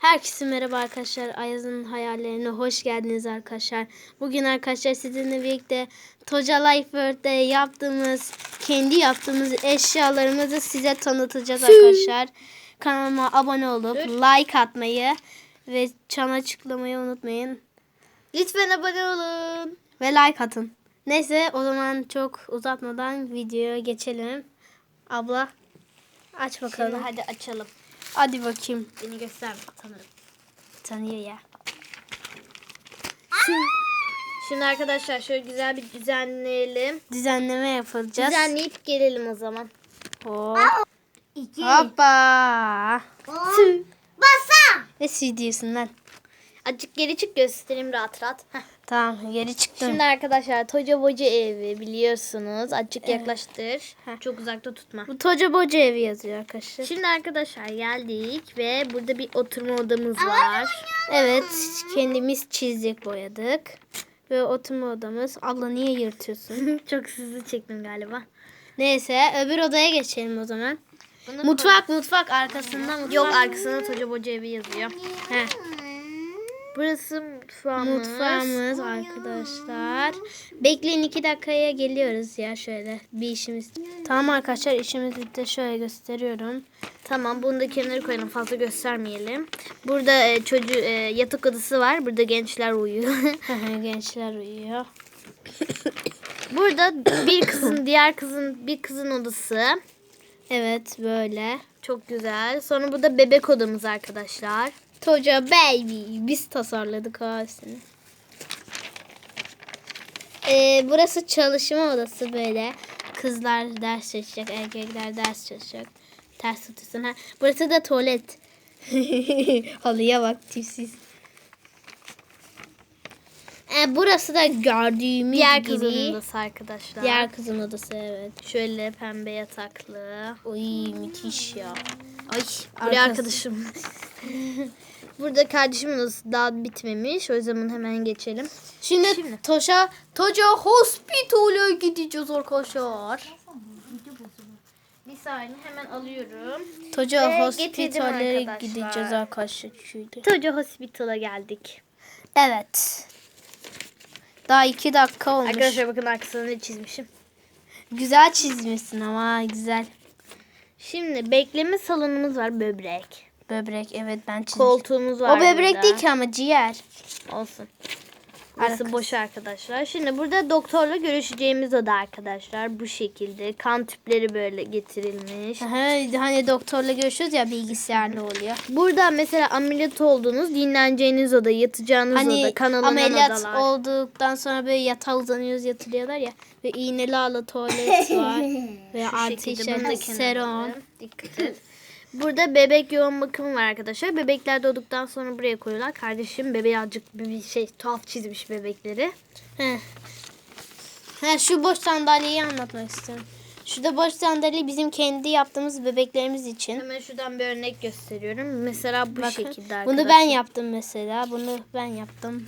Herkese merhaba arkadaşlar. Ayaz'ın hayallerine hoş geldiniz arkadaşlar. Bugün arkadaşlar sizinle birlikte Toca Life World'de yaptığımız, kendi yaptığımız eşyalarımızı size tanıtacağız arkadaşlar. Kanalıma abone olup like atmayı ve çana açıklamayı unutmayın. Lütfen abone olun. Ve like atın. Neyse o zaman çok uzatmadan videoya geçelim. Abla aç bakalım. Şimdi hadi açalım. Hadi bakayım. Beni gösterme tanırım. Tanıyor ya. Şimdi arkadaşlar şöyle güzel bir düzenleyelim. Düzenleme yapacağız. Düzenleyip gelelim o zaman. Hop. İki. Hoppa. Basa. Ne CD'sinden? Azıcık geri çık göstereyim rahat rahat. Heh. Tamam geri çıktım. Şimdi arkadaşlar Toca Boca evi biliyorsunuz. Azıcık yaklaştır. Çok uzakta tutma. Bu Toca Boca evi yazıyor arkadaşlar. Şimdi arkadaşlar geldik ve burada bir oturma odamız var. Evet kendimiz çizdik boyadık. Ve oturma odamız. Abla niye yırtıyorsun? Çok hızlı çektim galiba. Neyse öbür odaya geçelim o zaman. Mutfak mutfak arkasında mutfak. Yok arkasında Toca Boca evi yazıyor. Heh, Burası mutfağımız. mutfağımız arkadaşlar. Bekleyin iki dakikaya geliyoruz ya şöyle bir işimiz. Tamam arkadaşlar işimiz bitti şöyle gösteriyorum. Tamam bunu da kenara koyalım fazla göstermeyelim. Burada e, çocuğu e, yatak odası var. Burada gençler uyuyor. Gençler uyuyor. Burada bir kızın diğer kızın bir kızın odası. Evet böyle. Çok güzel. Sonra burada bebek odamız arkadaşlar. Toca baby. Biz tasarladık abisini. Ee, burası çalışma odası böyle. Kızlar ders çalışacak, erkekler ders çalışacak. Ters tutuyorsun. Ha. Burası da tuvalet. Halıya bak tipsiz. Ee, burası da gördüğümüz Diğer gibi. kızın odası arkadaşlar. Diğer kızın odası evet. Şöyle pembe yataklı. Oy müthiş ya. Ay buraya Arkası. arkadaşım. Burada kardeşimin odası daha bitmemiş. O yüzden bunu hemen geçelim. Şimdi, Toşa, Toca Hospital'a gideceğiz arkadaşlar. Bir saniye hemen alıyorum. Toca getirdim Hospital'e gideceğiz arkadaşlar. Şöyle. Toca Hospital'a geldik. Evet. Daha iki dakika olmuş. Arkadaşlar bakın arkasını çizmişim. Güzel çizmişsin ama güzel. Şimdi bekleme salonumuz var böbrek. Böbrek evet ben çizmiştim. Koltuğumuz var O böbrek burada. değil ki ama ciğer. Olsun. Burası boş arkadaşlar. Şimdi burada doktorla görüşeceğimiz oda arkadaşlar. Bu şekilde. Kan tüpleri böyle getirilmiş. Aha, hani doktorla görüşüyoruz ya bilgisayarlı oluyor. Burada mesela ameliyat olduğunuz, dinleneceğiniz oda, yatacağınız Hani oda, kan alınan ameliyat odalar. olduktan sonra böyle yatağa uzanıyoruz yatırıyorlar ya. Ve iğneli ağlı tuvalet var. ve artı işte serum. Dikkat et. Burada bebek yoğun bakımı var arkadaşlar. Bebekler doğduktan sonra buraya koyuyorlar. Kardeşim bebeği azıcık bir şey tuhaf çizmiş bebekleri. He. He, şu boş sandalyeyi anlatmak istiyorum. Şurada boş sandalye bizim kendi yaptığımız bebeklerimiz için. Hemen şuradan bir örnek gösteriyorum. Mesela bu Bakın, şekilde arkadaşlar. Bunu ben yaptım mesela. Bunu ben yaptım.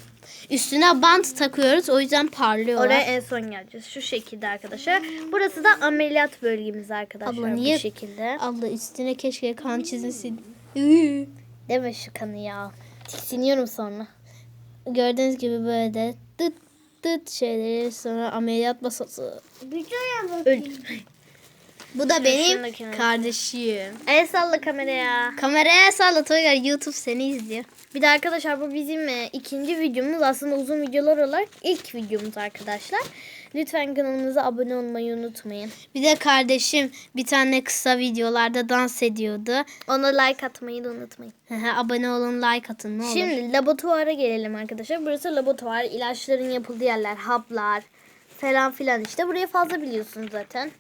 Üstüne bant takıyoruz. O yüzden parlıyorlar. Oraya en son geleceğiz. Şu şekilde arkadaşlar. Burası da ameliyat bölgemiz arkadaşlar. Abla niye- Bu şekilde. Abla üstüne keşke kan çizilsin. Üü. Deme şu kanı ya. Tiksiniyorum sonra. Gördüğünüz gibi böyle de tıt tıt şeyleri sonra ameliyat masası. Öl. Bu da benim kardeşim. El salla kameraya. Kameraya salla Toygar YouTube seni izliyor. Bir de arkadaşlar bu bizim e, ikinci videomuz. Aslında uzun videolar olarak ilk videomuz arkadaşlar. Lütfen kanalımıza abone olmayı unutmayın. Bir de kardeşim bir tane kısa videolarda dans ediyordu. Ona like atmayı da unutmayın. Abone olun like atın ne olur. Şimdi laboratuvara gelelim arkadaşlar. Burası laboratuvar. ilaçların yapıldığı yerler, haplar falan filan işte. Buraya fazla biliyorsunuz zaten.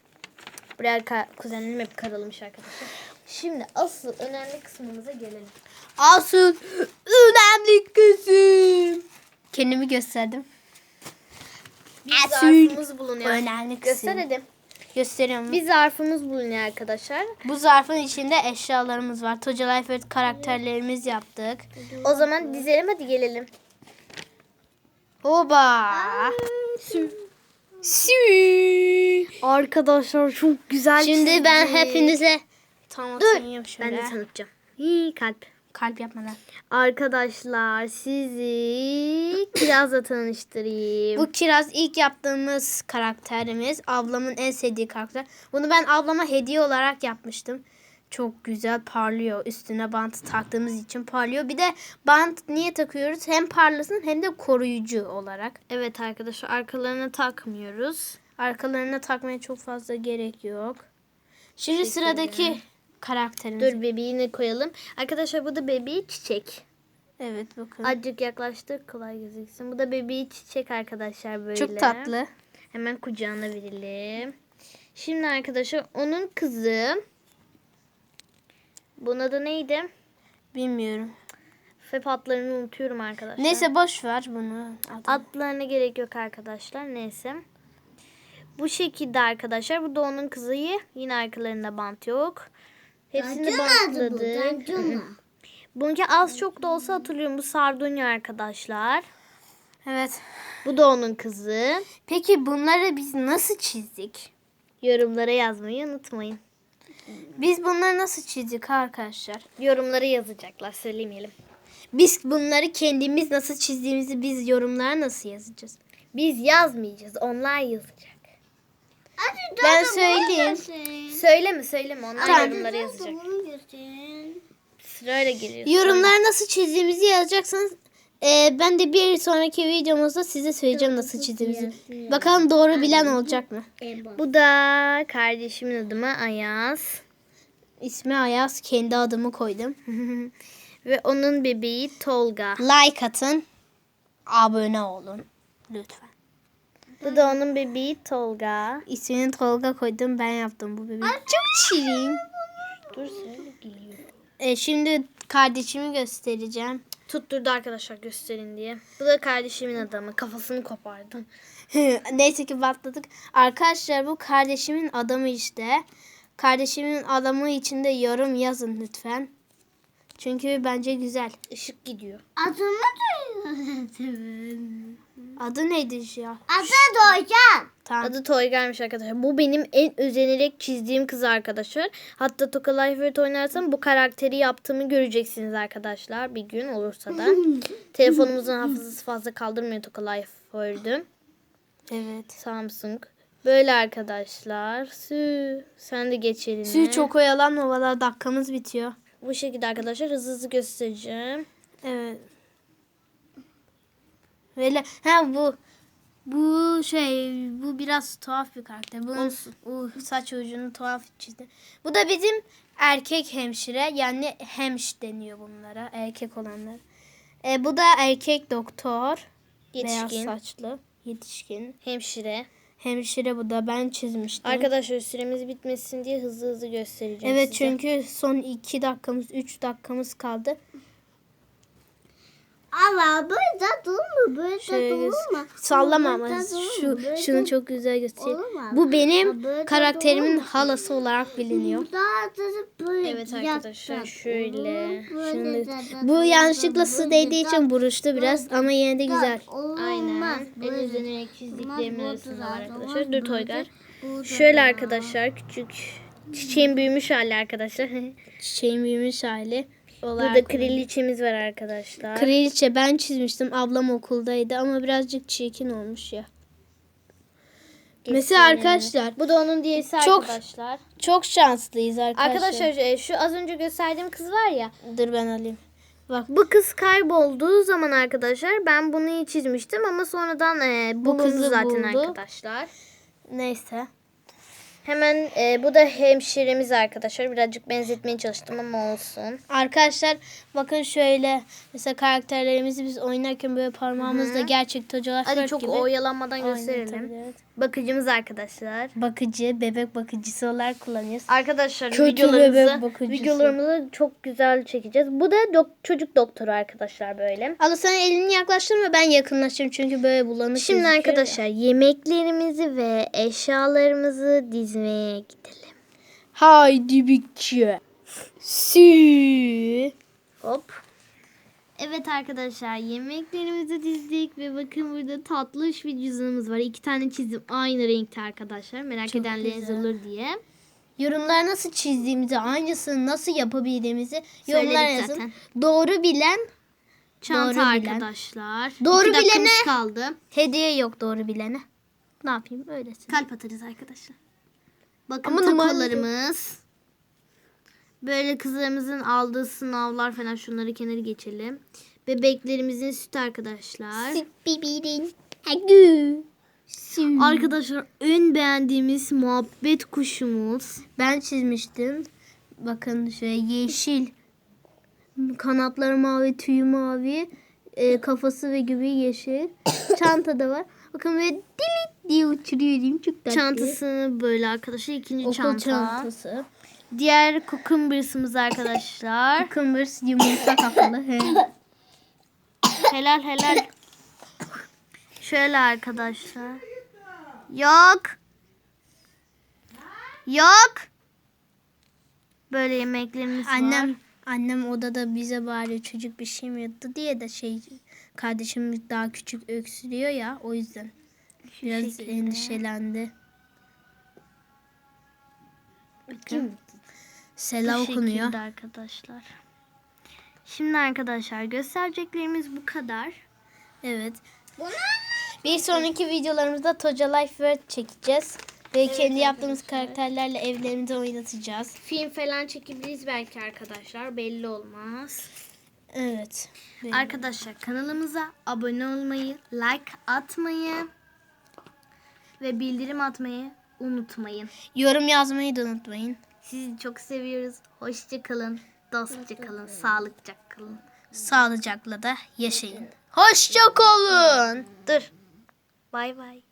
Ka- kuzenlerim hep karalamış arkadaşlar. Şimdi asıl önemli kısmımıza gelelim. Asıl önemli kısım. Kendimi gösterdim. Bir zarfımız bulunuyor. önemli kısım. Göster hadi. Gösteriyorum. Bir zarfımız bulunuyor arkadaşlar. Bu zarfın içinde eşyalarımız var. Toca Life karakterlerimiz yaptık. O zaman dizelim hadi gelelim. Oba. Sü. Arkadaşlar çok güzel Şimdi ben çizdik. hepinize tanıtayım Ben şöyle. de tanıtacağım. İyi kalp. Kalp yapmadan. Arkadaşlar sizi Kiraz'la tanıştırayım. Bu kiraz ilk yaptığımız karakterimiz. Ablamın en sevdiği karakter. Bunu ben ablama hediye olarak yapmıştım. Çok güzel parlıyor. Üstüne bant taktığımız için parlıyor. Bir de bant niye takıyoruz? Hem parlasın hem de koruyucu olarak. Evet arkadaşlar arkalarına takmıyoruz. Arkalarına takmaya çok fazla gerek yok. Şimdi Şekilde. sıradaki karakterimiz. Dur bebeğini koyalım. Arkadaşlar bu da bebeği çiçek. Evet bakın. Azıcık yaklaştır kolay gözüksün. Bu da bebeği çiçek arkadaşlar böyle. Çok tatlı. Hemen kucağına verelim. Şimdi arkadaşlar onun kızı. Bunun adı neydi? Bilmiyorum. Hep adlarını unutuyorum arkadaşlar. Neyse boş ver bunu. Adını. Adlarına gerek yok arkadaşlar. Neyse. Bu şekilde arkadaşlar. Bu da onun kızı. Yine arkalarında bant yok. Hepsini bantladık. Bununki az çok da olsa hatırlıyorum. Bu Sardunya arkadaşlar. Evet. Bu da onun kızı. Peki bunları biz nasıl çizdik? Yorumlara yazmayı unutmayın. Biz bunları nasıl çizdik arkadaşlar? Yorumlara yazacaklar. Söylemeyelim. Biz bunları kendimiz nasıl çizdiğimizi biz yorumlara nasıl yazacağız? Biz yazmayacağız. Onlar yazacak. Ben söyleyeyim. Söyleme söyleme. Onlar yorumlara yazacak. Sırayla geliyor. Yorumlara nasıl çizdiğimizi yazacaksınız. Ee, ben de bir sonraki videomuzda size söyleyeceğim nasıl çizdiğimizi. Bakalım doğru bilen olacak mı? Bu da kardeşimin adı mı Ayaz. İsmi Ayaz. Kendi adımı koydum. Ve onun bebeği Tolga. Like atın. Abone olun. Lütfen. Bu da onun bebeği Tolga. İsmini Tolga koydum. Ben yaptım bu bebeği. Çok şirin. Dur söyle geliyor. Ee, şimdi kardeşimi göstereceğim. Tutturdu arkadaşlar gösterin diye. Bu da kardeşimin adamı. Kafasını kopardım. Neyse ki batladık. Arkadaşlar bu kardeşimin adamı işte. Kardeşimin adamı için de yorum yazın lütfen. Çünkü bence güzel. Işık gidiyor. Adını duyuyorum. Adı neydi ya? Adı Doycan. Tamam. Adı Toygar'mış arkadaşlar. Bu benim en özenerek çizdiğim kız arkadaşlar. Hatta Toka Life World oynarsam bu karakteri yaptığımı göreceksiniz arkadaşlar. Bir gün olursa da. Telefonumuzun hafızası fazla kaldırmıyor Toka Life World'ü. Evet. Samsung. Böyle arkadaşlar. Sü. Sen de geç eline. Suyu çok oyalanma valla dakikamız bitiyor. Bu şekilde arkadaşlar hızlı hızlı göstereceğim. Evet. Böyle ha bu bu şey bu biraz tuhaf bir karakter. Bunun Olsun. saç ucunu tuhaf çizdi. Bu da bizim erkek hemşire yani hemş deniyor bunlara erkek olanlar. E, bu da erkek doktor. Beyaz Yetişkin. saçlı. Yetişkin. Hemşire. Hemşire bu da ben çizmiştim. Arkadaşlar süremiz bitmesin diye hızlı hızlı göstereceğim evet size. çünkü son 2 dakikamız 3 dakikamız kaldı. Ama burada durma. Burada Şöyle durma. sallama ama şu şunu çok güzel göstereyim. Bu benim karakterimin halası olarak biliniyor. Böyle Evet arkadaşlar, şöyle. Da- bu yanlışlıkla su değdiği için buruştu biraz ama yine de güzel. Aynen. En Böyle- çizdiklerim Olmaz, arasında arkadaşlar. Dur Toygar. Şöyle da- arkadaşlar küçük çiçeğin büyümüş hali arkadaşlar. Çiçeğin büyümüş hali olarak. Burada kraliçemiz var arkadaşlar. Kraliçe ben çizmiştim. Ablam okuldaydı ama birazcık çirkin olmuş ya. Mesela arkadaşlar Bu da onun diyesi Çok- arkadaşlar. çok şanslıyız arkadaşlar. Arkadaşlar e, şu az önce gösterdiğim kız var ya. Dur ben alayım. Bak Bu kız kaybolduğu zaman arkadaşlar ben bunu çizmiştim ama sonradan e, bulundu kızı zaten buldu. arkadaşlar. neyse. Hemen e, bu da hemşiremiz arkadaşlar. Birazcık benzetmeye çalıştım ama olsun. Arkadaşlar bakın şöyle mesela karakterlerimizi biz oynarken böyle parmağımızla gerçek tocalar Hadi çok gibi. oyalanmadan Aynen, gösterelim. tabii, evet. Bakıcımız arkadaşlar. Bakıcı, bebek bakıcısı olarak kullanıyoruz. Arkadaşlar Kötü videolarımızı, videolarımızı çok güzel çekeceğiz. Bu da dok- çocuk doktoru arkadaşlar böyle. Abla sen elini yaklaştırma ben yakınlaşayım çünkü böyle bulanık Şimdi ya. arkadaşlar yemeklerimizi ve eşyalarımızı dizmeye gidelim. Haydi bütçe. Sü. Hop. Evet arkadaşlar yemeklerimizi dizdik ve bakın burada tatlış bir cüzdanımız var. İki tane çizdim aynı renkte arkadaşlar. Merak Çok edenleriniz güzel. olur diye. Yorumlara nasıl çizdiğimizi, aynısını nasıl yapabildiğimizi Söyledik yazın. zaten. Doğru bilen Çanta Doğru bilen. arkadaşlar. Doğru İki dakikamız bilene- kaldı. hediye yok doğru bilene. Ne yapayım öylesin. Kalp atarız arkadaşlar. Bakın Ama takolarımız. Böyle kızlarımızın aldığı sınavlar falan şunları kenara geçelim. Bebeklerimizin sütü arkadaşlar. Bibirin. Agü. Arkadaşlar en beğendiğimiz muhabbet kuşumuz. Ben çizmiştim. Bakın şöyle yeşil. Kanatları mavi, tüyü mavi. e, kafası ve gibi yeşil. Çantada var. Bakın böyle dilik diye uçuruyorum. Çok tatlı. Çantasını böyle arkadaşlar ikinci Okul çanta. çantası. Diğer cucumbers'ımız arkadaşlar. Kımbırs yumurta kafalı. He. helal helal. Şöyle arkadaşlar. Yok. Yok. Böyle yemeklerimiz var. Annem annem odada bize bağırıyor çocuk bir şey mi yaptı diye de şey kardeşim daha küçük öksürüyor ya o yüzden biraz şekilde. endişelendi. Kim? Sela Bu okunuyor. arkadaşlar. Şimdi arkadaşlar göstereceklerimiz bu kadar. Evet. Bir sonraki videolarımızda Toca Life World çekeceğiz. Ve kendi yaptığımız karakterlerle evlerimizi oynatacağız. Film falan çekebiliriz belki arkadaşlar. Belli olmaz. Evet. Ve- Arkadaşlar kanalımıza abone olmayı, like atmayı ve bildirim atmayı unutmayın. Yorum yazmayı da unutmayın. Sizi çok seviyoruz. Hoşça kalın, dostça kalın, sağlıkça kalın. Sağlıcakla da yaşayın. Hoşça kalın. Dur. Bay bay.